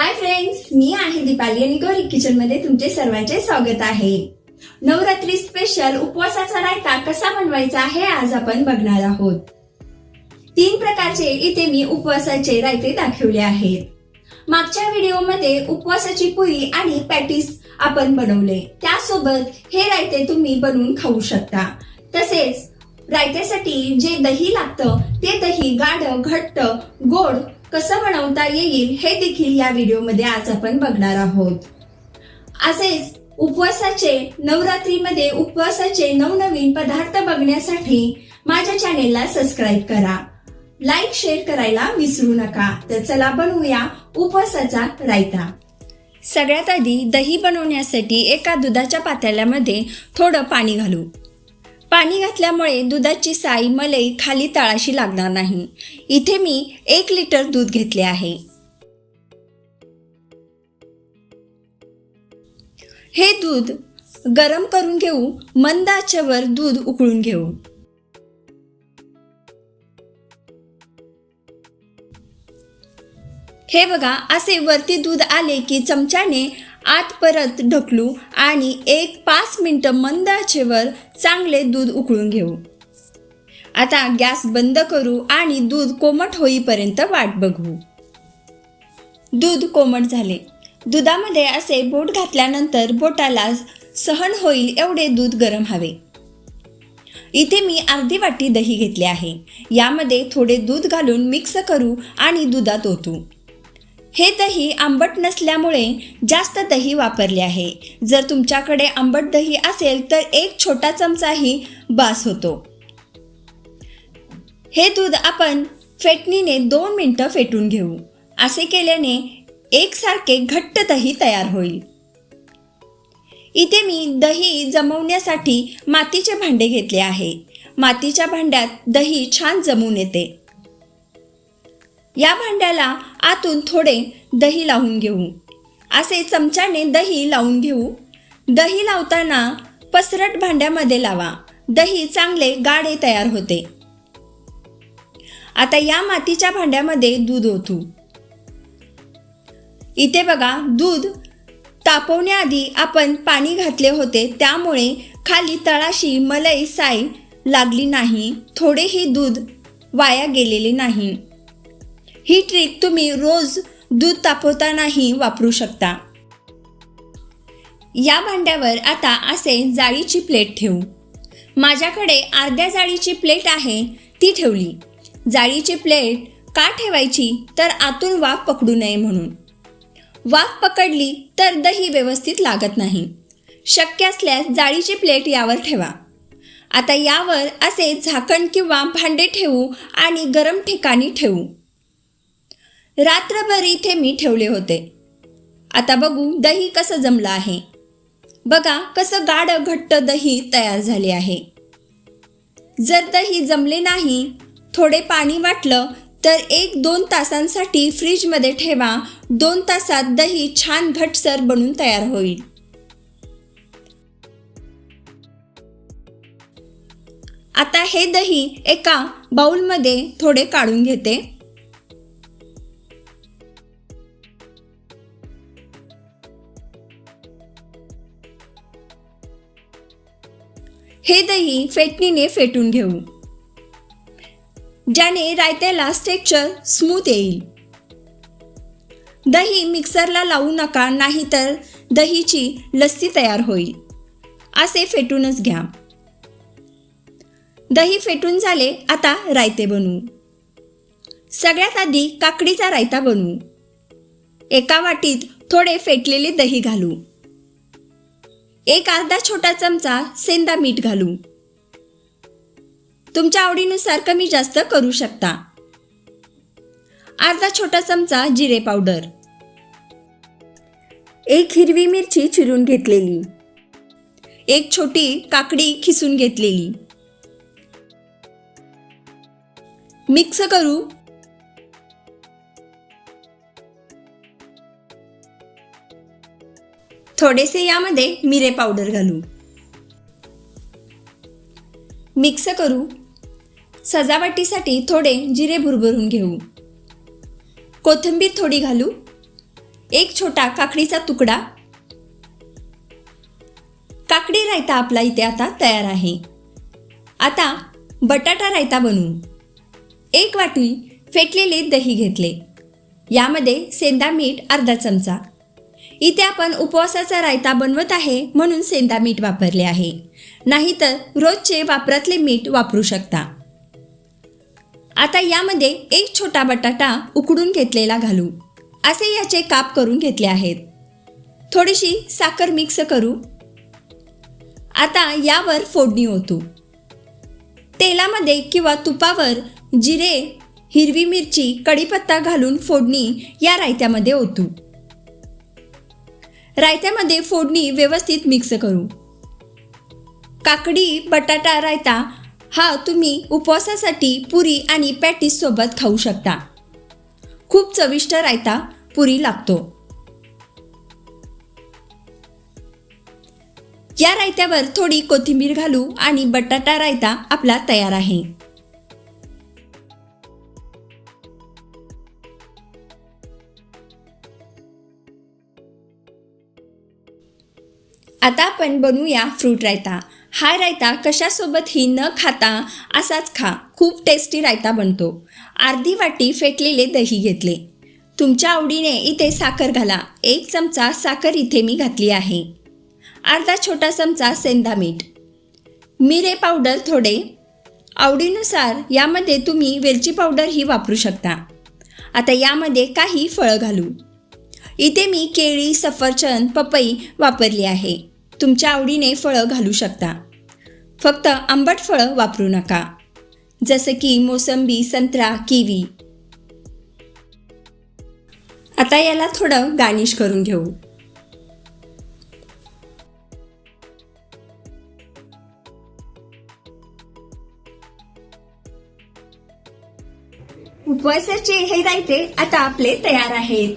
Hi friends मी आहे दीपाली आणि गौरी किचनमध्ये तुमचे सर्वांचे स्वागत आहे. नवरात्री स्पेशल उपवासाचा रायता कसा बनवायचा हे आज आपण बघणार आहोत. तीन प्रकारचे इथे मी उपवासाचे रायते दाखवले आहेत. मागच्या व्हिडिओमध्ये उपवासाची पुरी आणि पॅटीस आपण बनवले. त्यासोबत हे रायते तुम्ही बनवून खाऊ शकता. तसेच रायत्यासाठी जे दही लागतं ते दही गाढ घट्ट गोड कसं बनवता येईल हे देखील या व्हिडिओमध्ये आज आपण बघणार आहोत. असेच उपवासाचे नवरात्रीमध्ये उपवासाचे नवनवीन पदार्थ बघण्यासाठी माझ्या चॅनेलला सबस्क्राईब करा. लाईक शेअर करायला विसरू नका. तर चला बनवूया उपवासाचा रायता. सगळ्यात आधी दही बनवण्यासाठी एका दुधाच्या पातेल्यामध्ये थोडं पाणी घालू. पाणी घातल्यामुळे दुधाची साई मलई खाली तळाशी लागणार नाही. इथे मी एक लिटर दूध घेतले आहे. हे दूध गरम करून घेऊ मंद आचेवर दूध उकळून घेऊ. हे बघा असे वरती दूध आले की चमच्याने आत परत ढकलू आणि एक पाच मिनटं मंद आचेवर चांगले दूध उकळून घेऊ. आता गॅस बंद करू आणि दूध कोमट होईपर्यंत वाट बघू. दूध कोमट झाले. दुधामध्ये असे बोट घातल्यानंतर बोटाला सहन होईल एवढे दूध गरम हवे. इथे मी अर्धी वाटी दही घेतले आहे. यामध्ये थोडे दूध घालून मिक्स करू आणि दुधात ओतू. हे दही आंबट नसल्यामुळे जास्त दही वापरले आहे. जर तुमच्याकडे आंबट दही असेल तर एक छोटा चमचाही बास होतो. हे दूध आपण फेटणीने दोन मिनटं फेटून घेऊ. असे केल्याने एकसारखे घट्ट दही तयार होईल. इथे मी दही जमवण्यासाठी मातीचे भांडे घेतले आहे. मातीच्या भांड्यात दही छान जमून येते. या भांड्याला आतून थोडे दही लावून घेऊ. असे चमच्याने दही लावून घेऊ. दही लावताना पसरट भांड्यामध्ये लावा. दही चांगले गाढे तयार होते. आता या मातीच्या भांड्यामध्ये दूध ओतू. इथे बघा दूध तापवण्याआधी आपण पाणी घातले होते त्यामुळे खाली तळाशी मलई साई लागली नाही. थोडेही दूध वाया गेलेले नाही. ही ट्रिक तुम्ही रोज दूध तापवतानाही वापरू शकता. या भांड्यावर आता असे जाळीची प्लेट ठेवू. माझ्याकडे अर्ध्या जाळीची प्लेट आहे ती ठेवली. जाळीची प्लेट का ठेवायची? तर आतून वाफ पकडू नये म्हणून. वाफ पकडली तर दही व्यवस्थित लागत नाही. शक्य असल्यास जाळीची प्लेट यावर ठेवा. आता यावर असे झाकण किंवा भांडे ठेवू आणि गरम ठिकाणी ठेवू. रात्रभर इथे मी ठेवले होते. आता बघू दही कसं जमलं आहे. बघा कसं गाढ घट्ट दही तयार झाले आहे. जर दही जमले नाही थोडे पाणी वाटलं तर एक दोन तासांसाठी फ्रीजमध्ये ठेवा. दोन तासात दही छान घटसर बनून तयार होईल. आता हे दही एका बाऊलमध्ये थोडे काढून घेते. हे दही फेटणीने फेटून घेऊ. ज्याने रायत्याला स्ट्रेक्चर स्मूथ येईल. दही मिक्सरला लावू नका नाहीतर दहीची लस्सी तयार होईल. असे फेटूनच घ्या. दही फेटून झाले आता रायते बनवू. सगळ्यात आधी काकडीचा रायता बनवू. एका वाटीत थोडे फेटलेले दही घालू. एक अर्धा छोटा चमचा सेंदा मीठ घालू तुमच्या आवडीनुसार कमी जास्त करू शकता. अर्धा छोटा चमचा जिरे पावडर. एक हिरवी मिरची चिरून घेतलेली. एक छोटी काकडी खिसून घेतलेली. मिक्स करू थोडेसे यामध्ये मिरे पावडर घालू. मिक्स करू. सजावटीसाठी थोडे जिरे भुरभरून घेऊ. कोथिंबीर थोडी घालू. एक छोटा काकडीचा तुकडा. काकडी रायता आपला इथे आता तयार आहे. आता बटाटा रायता बनवू. एक वाटी फेटलेले दही घेतले. यामध्ये सेंदा मीठ अर्धा चमचा. इथे आपण उपवासाचा रायता बनवत आहे म्हणून सेंदा मीठ वापरले आहे. नाहीतर रोजचे वापरातले मीठ वापरू शकता. आता यामध्ये एक छोटा बटाटा उकडून घेतलेला घालू. असे याचे काप करून घेतले आहेत. थोडीशी साखर मिक्स करू. आता यावर फोडणी ओतू. तेलामध्ये किंवा तुपावर जिरे हिरवी मिरची कढीपत्ता घालून फोडणी या रायत्यामध्ये ओतू. रायत्यामध्ये फोडणी व्यवस्थित मिक्स करू. काकडी बटाटा रायता हा तुम्ही उपवासासाठी पुरी आणि पॅटीस सोबत खाऊ शकता. खूप चविष्ट रायता पुरी लागतो. या रायत्यावर थोडी कोथिंबीर घालू आणि बटाटा रायता आपला तयार आहे. आता आपण बनवूया फ्रूट रायता. हा रायता कशासोबतही न खाता असाच खा. खूप टेस्टी रायता बनतो. अर्धी वाटी फेटलेले दही घेतले. तुमच्या आवडीने इथे साखर घाला. एक चमचा साखर इथे मी घातली आहे. अर्धा छोटा चमचा सेंदा मीठ. मिरे पावडर थोडे. आवडीनुसार यामध्ये तुम्ही वेलची पावडरही वापरू शकता. आता यामध्ये काही फळं घालू. इथे मी केळी सफरचंद पपई वापरली आहे. तुमच्या आवडीने फळं घालू शकता. फक्त आंबट फळं वापरू नका. जसं की मोसंबी संत्रा किवी. आता याला थोडं गार्निश करून घेऊ. उपवासाचे हे रायते आता आपले तयार आहेत.